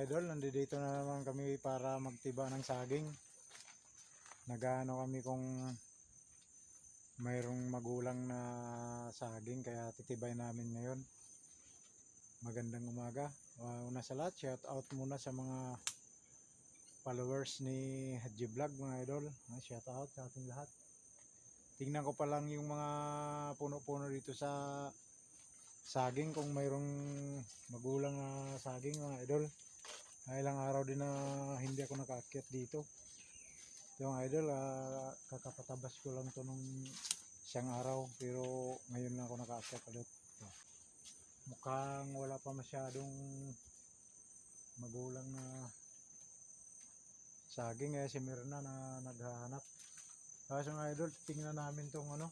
Idol, nandito na naman kami para magtiba ng saging. Nagaano kami kung mayroong magulang na saging kaya titibay namin ngayon. Magandang umaga. Una sa lahat, shout out muna sa mga followers ni Haji Vlog mga idol. Ah, shout out sa ating lahat. Tingnan ko pa lang yung mga puno-puno dito sa saging kung mayroong magulang na saging mga idol. Ah, ilang araw din na hindi ako nakaakyat dito. Ito mga idol, ah, kakapatabas ko lang to nung isang araw pero ngayon lang ako nakaakyat ulit. Mukhang wala pa masyadong magulang na saging eh si Mirna na naghahanap. Tapos mga idol, titingnan namin tong ano,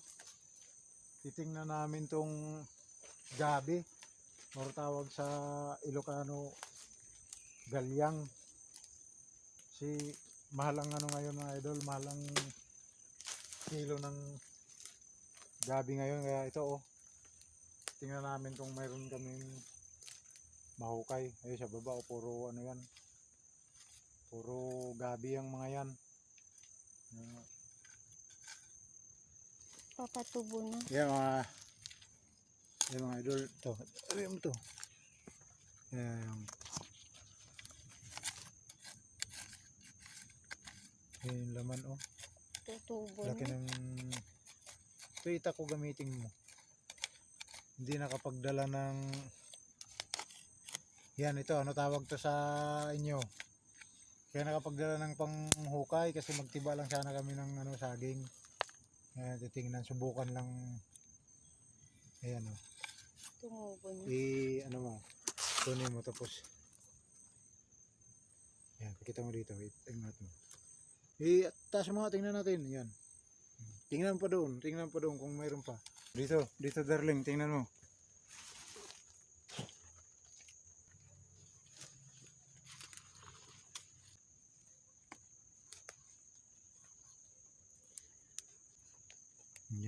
titingnan namin tong gabi. Or tawag sa Ilocano galyang. Si mahal ang ano ngayon mga idol mahal ang kilo ng gabi ngayon. Kaya ito oh tingnan namin kung mayroon kaming mahukay. Ay sa baba oh, puro ano yan puro gabi ang mga yan. Ah, Papatubo na. yan mga yan mga idol. To ano mo to yan. Yan yung laman oh. Tutubo laki na. ng ito ita ko gamitin mo. Hindi nakapagdala ng yan ito ano tawag to sa inyo kaya nakapagdala ng panghukay kasi magtiba lang sana kami ng ano saging. Ayan, titingnan subukan lang. Ayan oh. Tumubo na. i ano mo kunin mo tapos. Yan pakita mo dito. Wait tingnan mo i taas mo nga tingnan natin. Yan tingnan pa doon tingnan pa doon kung mayroon pa. Dito dito darling tingnan mo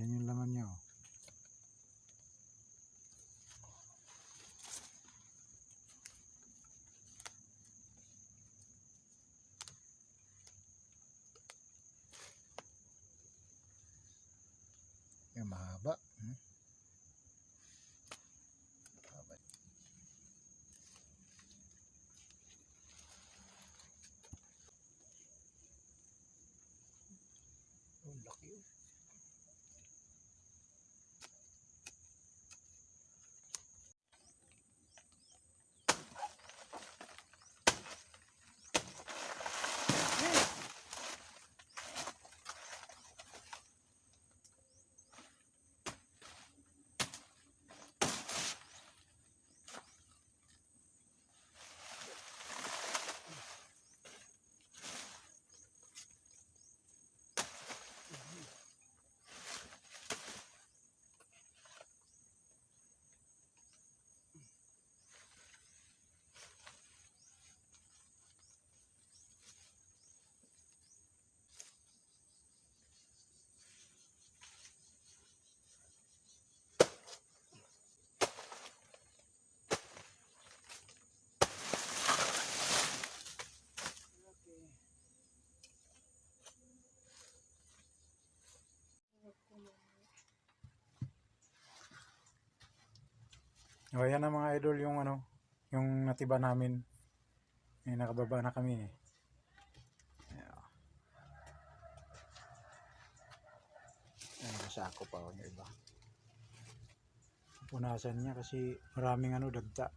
yan yung laman niya oh Yan, mahaba. Hmm? Mahaba. Oh, oh. O yan ang mga idol yung ano, yung natiba namin. May nakababa na kami eh. Ayan. Nakasako pa yung iba. Punasan niya kasi maraming ano dagta.